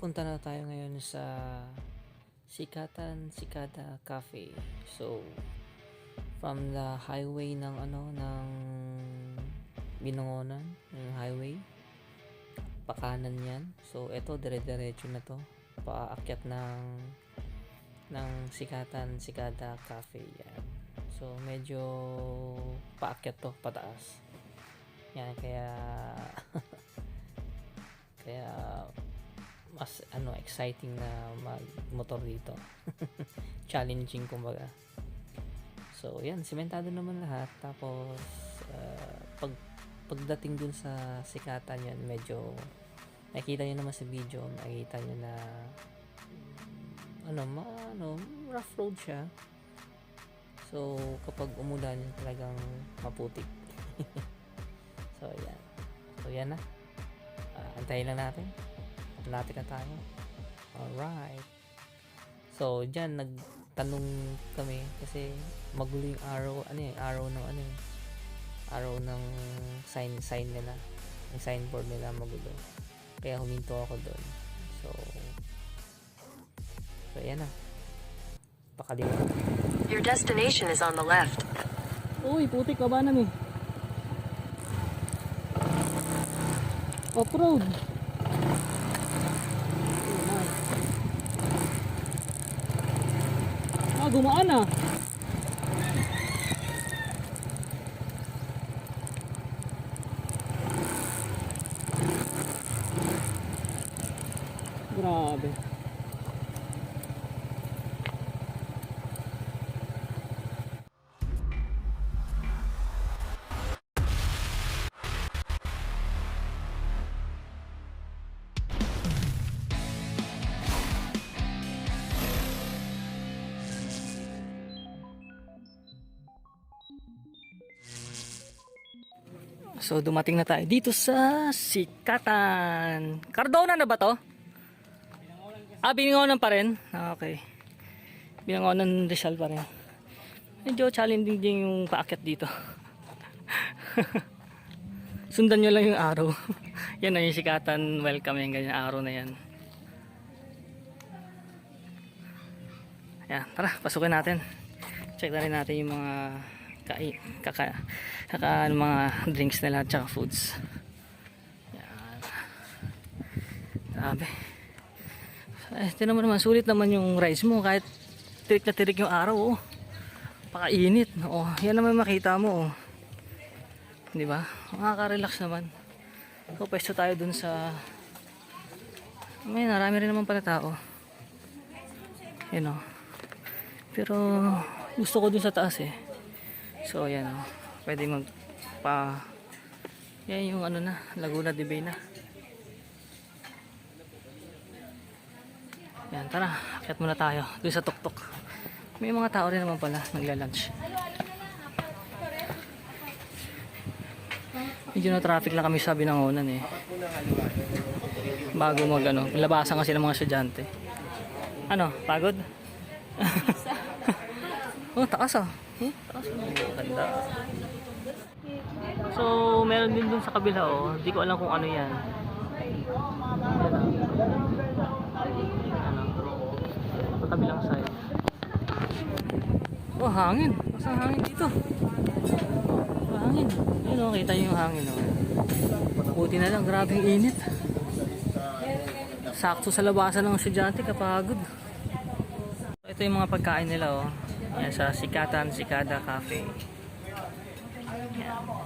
punta na tayo ngayon sa Sikatan Sikada Cafe. So, from the highway ng ano, ng Binangonan, yung highway, pakanan yan. So, eto, dire-diretso na to. Paakyat ng ng Sikatan Sikada Cafe yan. So, medyo paakyat to, pataas. Yan, kaya kaya mas ano exciting na magmotor dito. Challenging kumbaga. So yan simentado naman lahat. Tapos uh, pag pagdating dun sa sikatan yan medyo nakita nyo naman sa video nakita nyo na ano ma, ano rough road siya. So kapag umulan talagang maputik. So yan. So yan na. Ah, antayin lang natin Malapit na tayo. Alright. So, dyan, nagtanong kami kasi magulo yung arrow, ano yung arrow ng ano yung arrow ng sign, sign nila. Yung signboard nila magulo. Kaya huminto ako doon. So, so yan na. Pakaliwa. Your destination is on the left. Uy, putik ka ba namin? Off-road. Gumaan na. Grabe. So dumating na tayo dito sa Sikatan. Cardona na ba to? Ah, Binangonan pa rin? Ah, okay. Binangonan Rizal pa rin. Medyo challenging din yung paakyat dito. Sundan nyo lang yung araw. yan na yung Sikatan. Welcome yung ganyan araw na yan. Ayan, tara, pasukin natin. Check na rin natin yung mga kai, kaka, kaka, ano, mga drinks nila at saka foods. Yan. Grabe. Eh, tinan mo naman, sulit naman yung rice mo kahit tirik na tirik yung araw, oh. Pakainit. Oh, yan naman makita mo, oh. Di ba? Makaka-relax naman. So, pwesto tayo dun sa may narami rin naman pala tao. Yan, oh. Pero, gusto ko dun sa taas, eh. So ayan o. Pwede magpa yan yung ano na, Laguna de Bay na. Yan, tara, akit muna tayo doon sa tuktok. May mga tao rin naman pala nagla-lunch. Medyo na traffic lang kami sa Binangonan eh. Bago mag ano, labasan kasi ng mga estudyante. Ano, pagod? oh, taas ah. Hmm? Ganda. So, meron din dun sa kabila oh. Hindi ko alam kung ano yan. Sa kabilang side. Oh, hangin. Masa hangin dito? Hangin. Ayun kita yung hangin oh. Buti na lang, grabing init. Sakto sa labasan ng estudyante, kapagod. Ito yung mga pagkain nila oh. Yan sa Sikatan Sikada Cafe. Yan.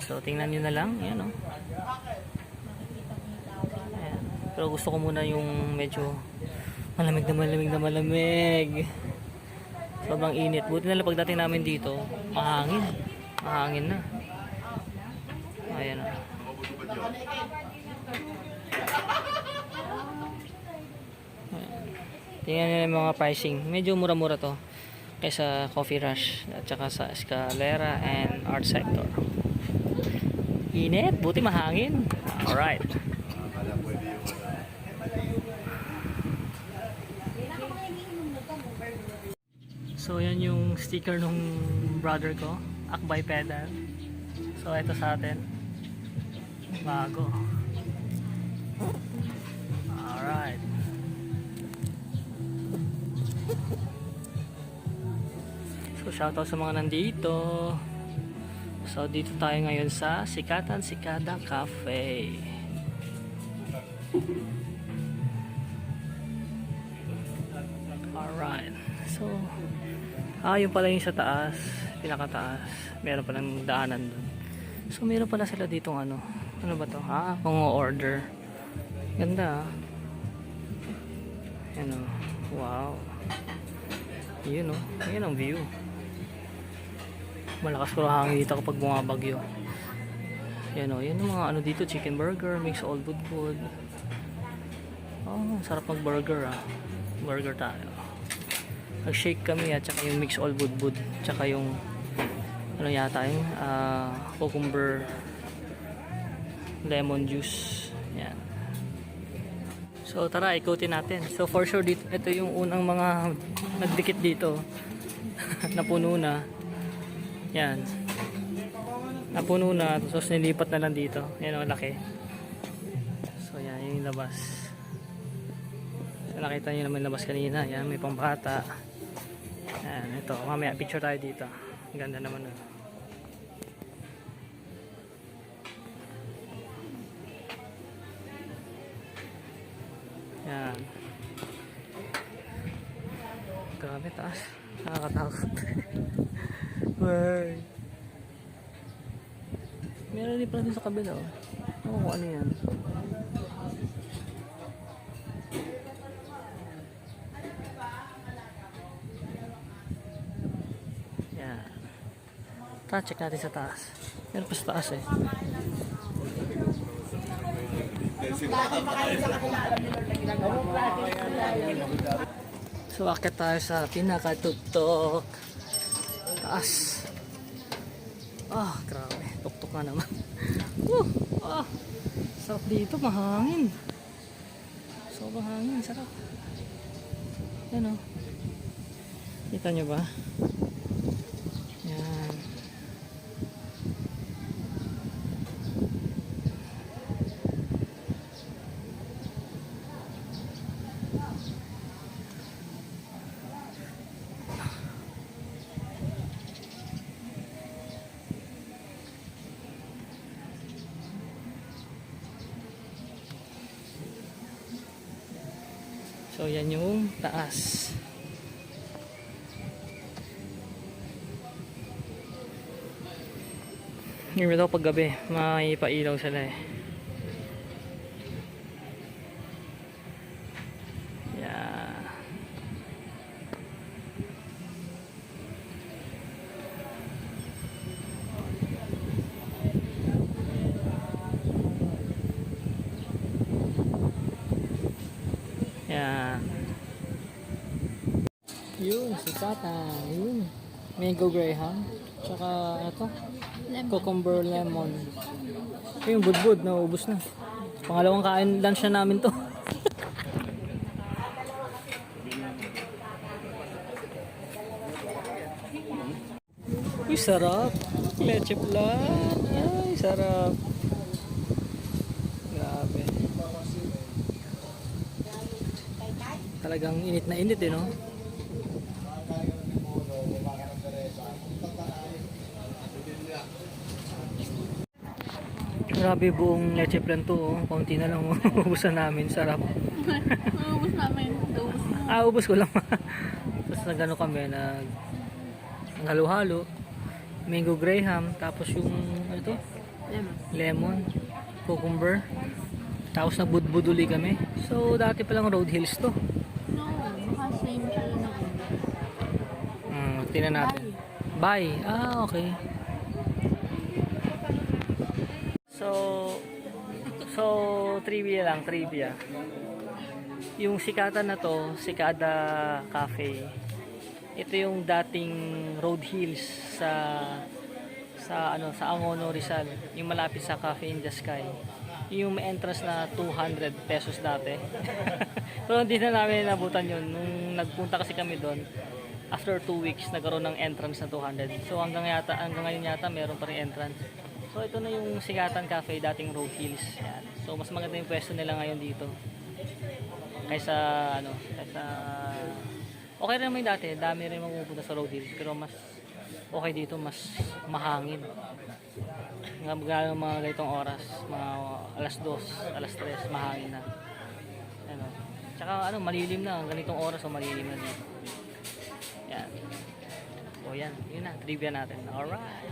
So tingnan niyo na lang, yan oh. Ayan. Pero gusto ko muna yung medyo malamig na malamig na malamig. Sobrang init. Buti na lang pagdating namin dito, mahangin. Mahangin na. Ayan oh. Ayan. Tingnan nyo yung mga pricing. Medyo mura-mura to kaysa Coffee Rush at saka sa Escalera and Art Sector. Init, buti mahangin. Alright. So yan yung sticker nung brother ko, Akbay Pedal. So ito sa atin. Bago. Alright. Shoutout sa mga nandito. So, dito tayo ngayon sa Sikatan Sikada Cafe. Alright. So, ah, yung pala yung sa taas, pinakataas. Meron palang daanan dun. So, meron pala sila ditong ano. Ano ba to? Ah, kung order. Ganda ah. Yan oh. Wow. Yun oh. Yan ang view. Malakas ko hangin dito kapag bumabagyo. Yan oh. Yan mga ano dito. Chicken burger. Mix all good food. Oh, sarap mag burger ah. Burger tayo. Nag-shake kami at saka yung mix all good food. Tsaka yung ano yata yung ah, cucumber lemon juice. Yan. So tara, ikutin natin. So for sure dito, ito yung unang mga nagdikit dito. Napuno na. Yan. Napuno na. Tapos nilipat na lang dito. Yan ang laki. So yan, yun yung labas. So, nakita nyo naman labas kanina. Yan, may pambata. Yan, ito. Mamaya picture tayo dito. Ganda naman. nun. Yan. Grabe taas. Nakakatakot. Wey. Meron din pala sa kabila. Oh. Oo, ano yan. Yan. Tara, check natin sa taas. Meron pa sa taas eh. So, akit tayo sa pinakatuktok. Taas. Ah, grabe. Tuktok nga naman. Woo! Ah! Sarap dito, mahangin. Sobrang hangin, sarap. Yan o. Kita nyo ba? Yan. So, yan yung taas. Ngayon daw pag gabi, may pailaw sila eh. Yeah. Yun, sikatan. Yun. Mango Graham. Tsaka, ito. Cucumber lemon. Ito yung budbud, naubos na. Pangalawang kain lunch na namin to. Uy, sarap. Leche flan. Ay, sarap. Talagang init na init eh, no? Grabe buong leche plan to, oh. Kaunti na lang, oh. ubusan namin. Sarap. Maubos namin. Ubus na. Ah, ubos ko lang. tapos nagano kami, nag ang halo-halo. Mango Graham, tapos yung ano to? Lemon. Lemon, cucumber. Tapos nagbudbud uli kami. So, dati palang Road Hills to. No, baka same siya na una. Hmm, tingnan natin. Bye. Ah, okay. So, so trivia lang, trivia. Yung sikatan na to, Sikada Cafe. Ito yung dating Road Hills sa sa ano sa Angono Rizal, yung malapit sa Cafe in the Sky. Yung entrance na 200 pesos dati. Pero hindi na namin nabutan yun. Nung nagpunta kasi kami doon, after 2 weeks, nagkaroon ng entrance na 200. So hanggang yata, hanggang ngayon yata, meron pa rin entrance. So ito na yung Sigatan Cafe, dating Road Hills. Yan. So mas maganda yung pwesto nila ngayon dito. Kaysa, ano, kaysa... Okay rin naman yung dati, dami rin mapupunta sa Road Hills. Pero mas okay dito mas mahangin. Nga gaya ng mga ganitong oras, mga alas 2, alas 3, mahangin na. Ano. Tsaka ano, malilim na, ganitong oras o malilim na dito. Yan. O yan, yun na, trivia natin. Alright.